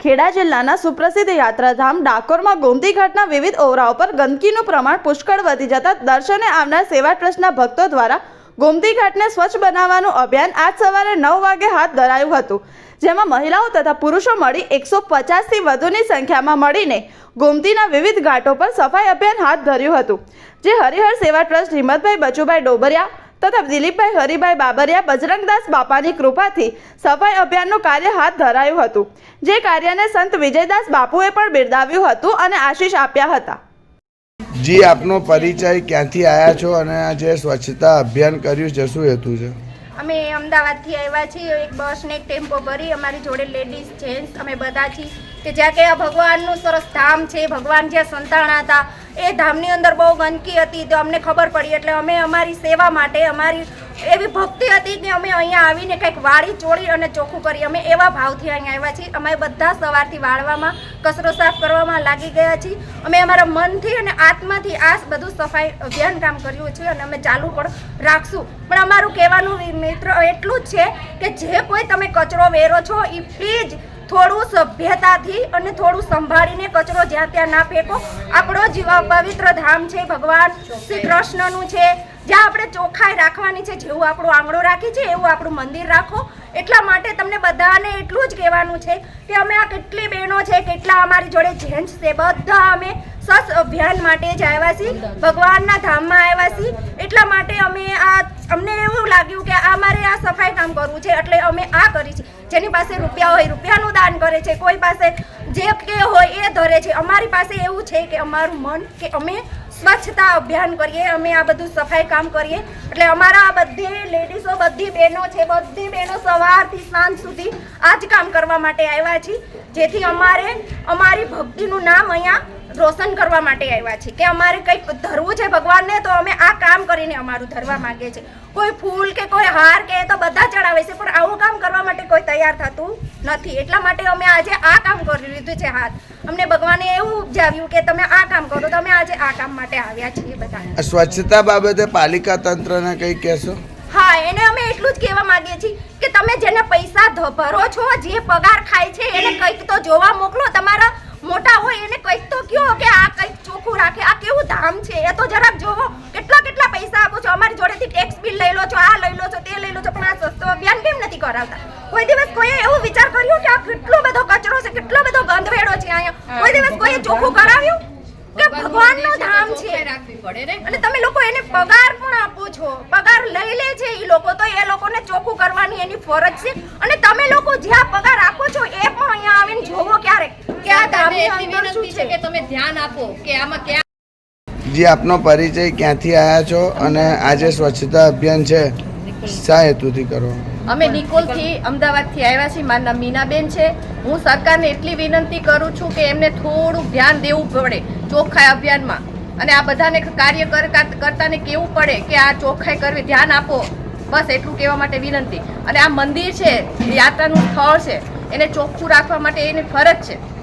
ખેડા જિલ્લાના સુપ્રસિદ્ધ યાત્રાધામ ડાકોરમાં ગોમતી ઘાટના વિવિધ ઓવરાઓ પર ગંદકીનું પ્રમાણ પુષ્કળ વધી જતા દર્શને આવનાર સેવા ટ્રસ્ટના ભક્તો દ્વારા ગોમતી ઘાટને સ્વચ્છ બનાવવાનું અભિયાન આજ સવારે નવ વાગે હાથ ધરાયું હતું, જેમાં મહિલાઓ તથા પુરુષો મળી એકસો પચાસથી વધુની સંખ્યામાં મળીને ગોમતીના વિવિધ ઘાટો પર સફાઈ અભિયાન હાથ ધર્યું હતું, જે હરિહર સેવા ટ્રસ્ટ હિંમતભાઈ બચુભાઈ ડોબરિયા તથા દિલીપભાઈ હરિભાઈ બાબરિયા બજરંગદાસ બાપાની કૃપાથી સફાઈ અભિયાનનું કાર્ય હાથ ધરાયું હતું. જે કાર્યને સંત વિજયદાસ બાપુએ પણ બિરદાવ્યું હતું અને આશીષ આપ્યા હતા. જી આપનો પરિચય ક્યાંથી આવ્યા છો અને આ જે સ્વચ્છતા અભિયાન કર્યું છે શું હેતુ છે? અમે અમદાવાદથી આવ્યા છીએ એક બસ ને એક ટેમ્પો ભરી અમારી જોડે લેડીઝ જેન્ટ્સ અમે બધા છીએ. કે જ્યાં કે આ ભગવાનનું સરસ ધામ છે ભગવાન જ્યાં સંતાણા હતા એ ધામની અંદર બહુ ગંદકી હતી, તો અમને ખબર પડી. એટલે અમે અમારી સેવા માટે, અમારી એવી ભક્તિ હતી કે અમે અહીંયા આવીને કંઈક વાળી, ચોળી અને ચોખ્ખું કરી. અમે એવા ભાવથી અહીંયા આવ્યા છીએ. અમે બધા સવારથી વાળવામાં, કચરો સાફ કરવામાં લાગી ગયા છીએ. અમે અમારા મનથી અને આત્માથી આ બધું સફાઈ અભિયાન કામ કર્યું છે અને અમે ચાલુ પણ રાખશું. પણ અમારું કહેવાનું મિત્ર એટલું જ છે કે જે કોઈ તમે કચરો વેરો છો એ પ્લીઝ થોડું સભ્યતાથી અને થોડું સંભાળીને કચરો જ્યાં ત્યાં ના ફેંકો. આપણો જીવા પવિત્ર ધામ છે, ભગવાન શ્રી કૃષ્ણનું છે. જ્યાં આપણે ચોખ્ખાઈ રાખવાની છે, જેવું આપણું આંગળો રાખી છે, એવું આપણું મંદિર રાખો. એટલા માટે તમને બધાને એટલું જ કહેવાનું છે કે અમે આ કેટલી બહેનો છે, કેટલા અમારી જોડે જેન્ટ્સ છે, બધા અમે સસ અભિયાન માટે જ આવ્યા છીએ. ભગવાનના ધામમાં આવ્યા છીએ. એટલા માટે અમે આ અમને લાગ્યું કે આ આ સફાઈ કામ કરવું છે એટલે અમે આ કરી છે. જેની પાસે રૂપિયા હોય રૂપિયાનું દાન કરે છે. કોઈ પાસે જે કે હોય એ ધરે છે. અમારી પાસે એવું છે કે અમારું મન કે અમે સ્વચ્છતા અભિયાન કરીએ, અમે આ બધું સફાઈ કામ કરીએ. એટલે અમારા આ બધી લેડીઝો બધી બહેનો છે, બધી બહેનો સવારથી સાંજ સુધી આ જ કામ કરવા માટે આવ્યા છીએ જેથી અમારે, અમારી ભક્તિનું નામ અહીંયા રોશન કરવા માટે આવ્યા છે કે અમારે કંઈક ધરવું છે ભગવાનને તો અમે આ કામ કરીને અમારું ધરવા માગીએ છીએ. કોઈ ફૂલ કે કોઈ હાર કે તો બધા ચડાવે છે પણ આવું કામ કરવા માટે કોઈ તૈયાર થતું નથી. એટલા માટે અમે આજે આ કામ કરી લીધું છે હાથ. અમને ભગવાને એવું ઉપજાવ્યું કે તમે આ કામ કરો તો અમે આજે આ કામ માટે આવ્યા છીએ બધા સ્વચ્છતા બાબતે પાલિકા તંત્રને કંઈ કહેશો? હા એને અમે એટલું જ કહેવા માંગીએ છીએ કે તમે જેને પૈસા ભરો છો જે પગાર ખાય છે એને કંઈક તો જોવા મોકલો. તમારા મોટા હોય એને કંઈક તો કયો કે આ કંઈક ચોખ્ખું રાખે કેવું છે? એ તો જરાક જોવો. કેટલા કેટલા પૈસા આપો છો? અમારી જોડેથી ટેક્સ બિલ લઈ લો છો આ લઈ લો છો તે લઈ લો છો પણ આ સસ્તો અભિયાન કેમ નથી કરાવતા? કોઈ દિવસ કોઈએ એવું વિચાર કર્યો કે આ કેટલો બધો કચરો છે કેટલો બધો ગંદવેડો છે અહીંયા? કોઈ દિવસ કોઈએ ચોખ્ખું કરાવ્યું? કે ભગવાનનું ધામ છે. અને તમે લોકો એને પગાર પણ આપો છો. પગાર લઈ લે છે એ લોકો તો એ લોકોને ચોખ્ખું કરવાની એની ફરજ છે. અને તમે લોકો જ્યાં પગાર આપો છો એ પણ અહીંયા આવીને જોવો ક્યારેક કે આ ધામની અંદર શું છે છે. કે તમે ધ્યાન આપો કે આમાં ક્યાં જી, આપનો પરિચય ક્યાંથી આવ્યા છો અને આજે સ્વચ્છતા અભિયાન છે, શા હેતુથી કરો? અમે નિકોલથી અમદાવાદથી આવ્યા છીએ, મારું નામ મીનાબેન છે. હું સરકારને એટલી વિનંતી કરું છું કે એમને થોડું ધ્યાન દેવું પડે ચોખ્ખાઈ અભિયાનમાં. અને આ બધાને કાર્ય કર- કરતાને કેવું પડે કે આ ચોખ્ખાઈ કરવી, ધ્યાન આપો. બસ એટલું કહેવા માટે વિનંતી. અને આ મંદિર છે, યાત્રાનું સ્થળ છે. એને ચોખ્ખું રાખવા માટે એની ફરજ છે.